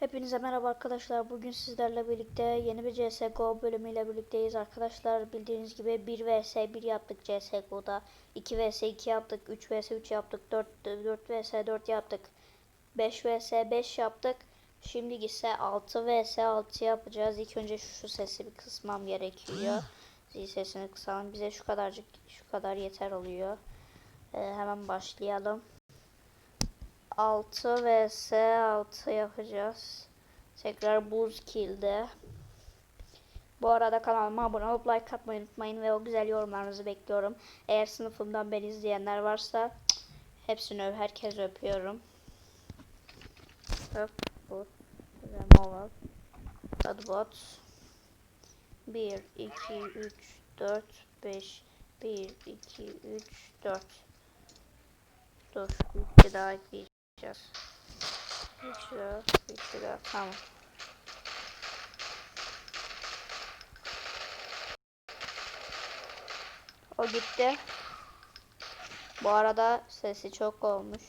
Hepinize merhaba arkadaşlar. Bugün sizlerle birlikte yeni bir CSGO bölümüyle birlikteyiz arkadaşlar. Bildiğiniz gibi 1 vs 1 yaptık CSGO'da. 2 vs 2 yaptık. 3 vs 3 yaptık. 4, 4 vs 4 yaptık. 5 vs 5 yaptık. Şimdi ise 6 vs 6 yapacağız. İlk önce şu, sesi bir kısmam gerekiyor. Zil sesini kısalım. Bize şu kadarcık şu kadar yeter oluyor. Ee, hemen başlayalım. 6 vs 6 yapacağız. Tekrar buz kill'de. Bu arada kanalıma abone olup like atmayı unutmayın ve o güzel yorumlarınızı bekliyorum. Eğer sınıfımdan beni izleyenler varsa hepsini öp, herkes öpüyorum. Öp bu. Removal. Godbot. 1 2 3 4 5 1 2 3 4 Dur, bir daha ekleyeceğiz. Üç daha, üç daha, tamam. O gitti. Bu arada sesi çok olmuş.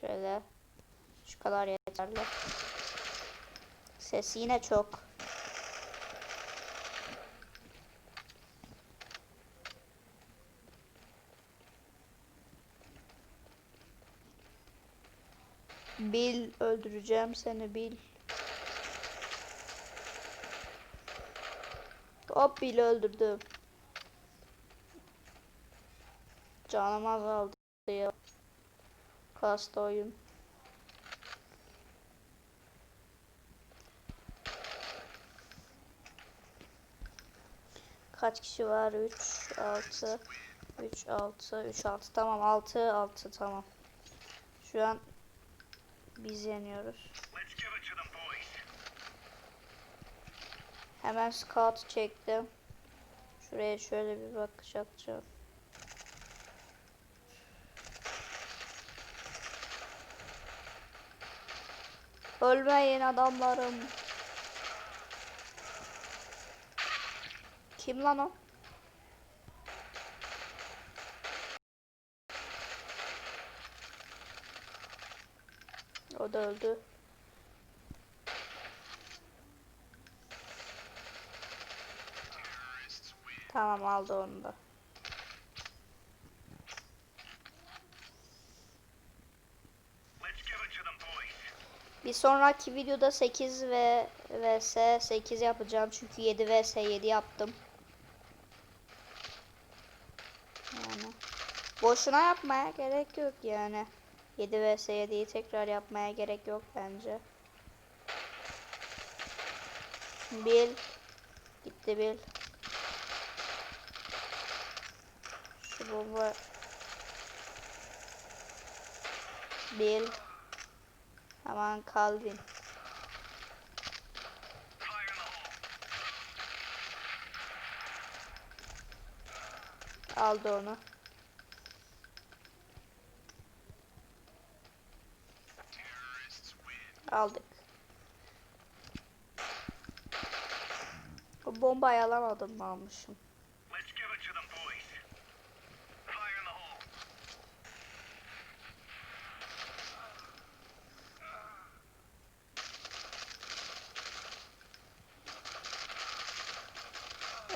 Şöyle. Şu kadar yeterli. Sesi yine çok. Bil öldüreceğim seni Bil. Hop Bil öldürdüm. Canım azaldı ya. Kasta oyun. Kaç kişi var? 3, 6, 3, 6, 3, 6. Tamam 6, 6 tamam. Şu an biz yeniyoruz. Hemen scout çektim. Şuraya şöyle bir bakış atacağım. Ölmeyin adamlarım. Kim lan o? Da öldü. Tamam aldı onu da. Bir sonraki videoda 8 ve vs 8 yapacağım çünkü 7 vs 7 yaptım. Yani boşuna yapmaya gerek yok yani. 7 vs 7'yi tekrar yapmaya gerek yok bence. Bil gitti bil. Şu bomba Bil Aman Calvin aldı onu. Aldık. O bombayı alamadım mı almışım?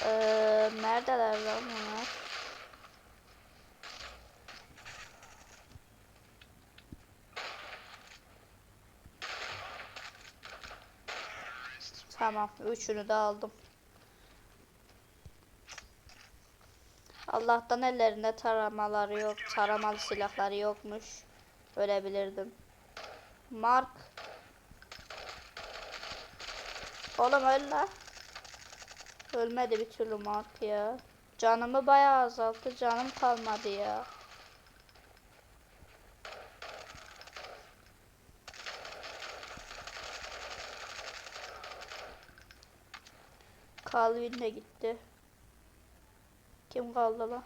Ee, neredeler lan bunlar? Tamam, üçünü de aldım. Allah'tan ellerinde taramaları yok, taramalı silahları yokmuş. Ölebilirdim. Mark. Oğlum öl la. Ölmedi bir türlü Mark ya. Canımı bayağı azalttı. Canım kalmadı ya. Calvin de gitti. Kim kaldı lan?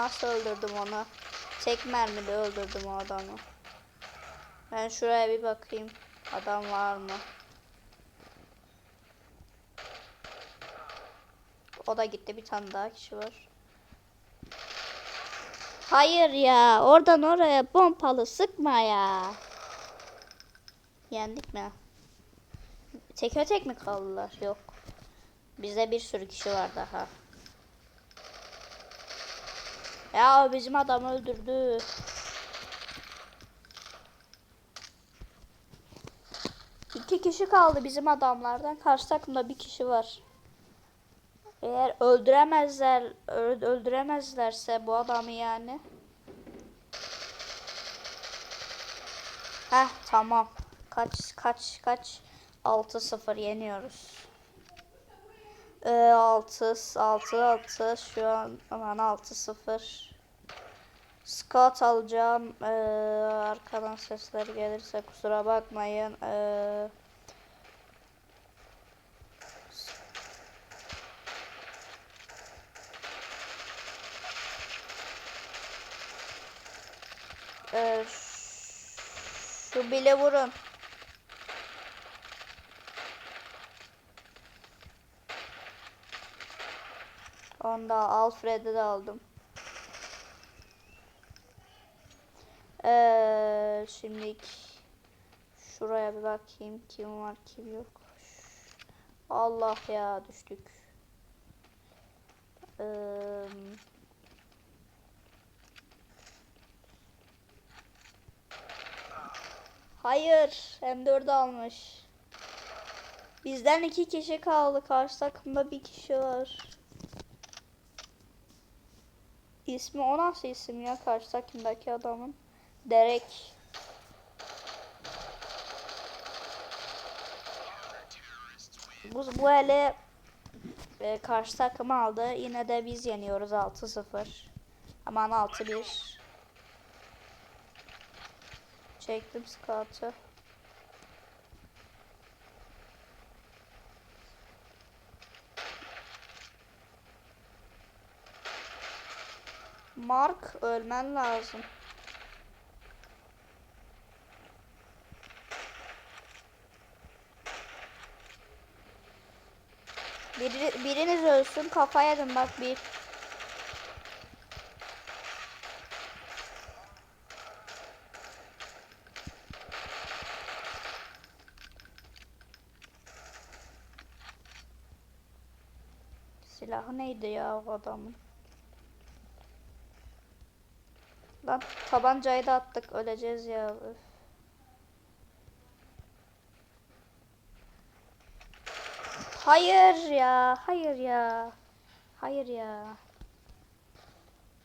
Nasıl öldürdüm onu. Tek mermide öldürdüm o adamı. Ben şuraya bir bakayım. Adam var mı? O da gitti. Bir tane daha kişi var. Hayır ya. Oradan oraya pompalı sıkma ya. Yendik mi? Tek tek mi kaldılar? Yok. Bizde bir sürü kişi var daha. Ya bizim adam öldürdü. İki kişi kaldı bizim adamlardan. Karşı takımda bir kişi var. Eğer öldüremezler, öldüremezlerse bu adamı yani. Heh tamam. Kaç kaç kaç 6-0 yeniyoruz. Ee, 6 6 6 şu an aman 6-0. Scout alacağım. Ee, arkadan sesler gelirse kusura bakmayın. Ee, Ee, şu bile vurun. Onda Alfred'i de aldım. Ee, şimdi şuraya bir bakayım kim var kim yok. Allah ya düştük. Ee, hayır M4 almış. Bizden iki kişi kaldı. Karşı takımda bir kişi var. İsmi o nasıl isim ya karşı takımdaki adamın? Derek. Bu, bu ele e, karşı takım aldı. Yine de biz yeniyoruz 6-0. Aman 6-1. Çektim scout'u. Mark ölmen lazım. Biri, biriniz ölsün kafaya dön bak bir. Silahı neydi ya o adamın? Lan tabancayı da attık öleceğiz ya. Öf. Hayır ya, hayır ya. Hayır ya.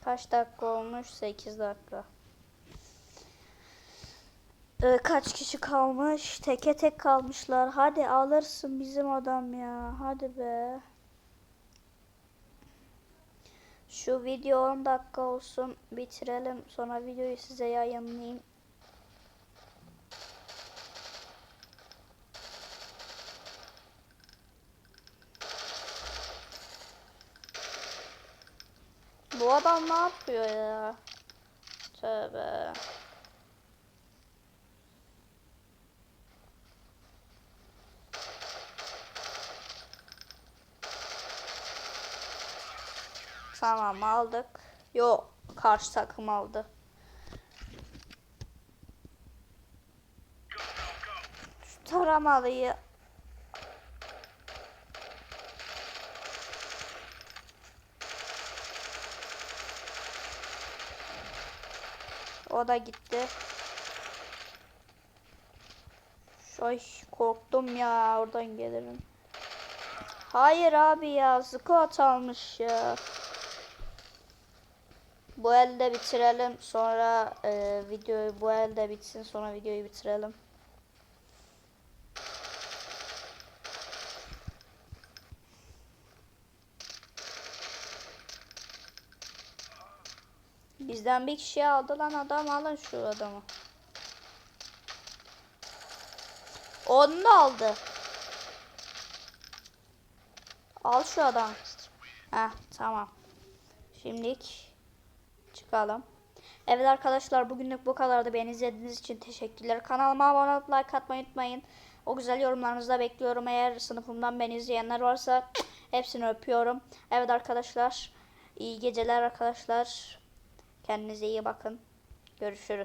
Kaç dakika olmuş? 8 dakika. Ee, kaç kişi kalmış? Teke tek kalmışlar. Hadi alırsın bizim adam ya. Hadi be. Şu video 10 dakika olsun. Bitirelim. Sonra videoyu size yayınlayayım. Bu adam ne yapıyor ya? Tövbe. Tamam aldık. Yok karşı takım aldı. Şu taramalıyı O da gitti. Ay korktum ya oradan gelirim. Hayır abi ya squat almış ya. Bu elde bitirelim sonra e, videoyu bu elde bitsin sonra videoyu bitirelim. Bizden bir kişi aldı lan adam alın şu adamı. Onu da aldı. Al şu adam. Heh tamam. Şimdilik Çıkalım. Evet arkadaşlar bugünlük bu kadardı. Beni izlediğiniz için teşekkürler. Kanalıma abone olup like atmayı unutmayın. O güzel yorumlarınızı da bekliyorum. Eğer sınıfımdan beni izleyenler varsa hepsini öpüyorum. Evet arkadaşlar. iyi geceler arkadaşlar. Kendinize iyi bakın. Görüşürüz.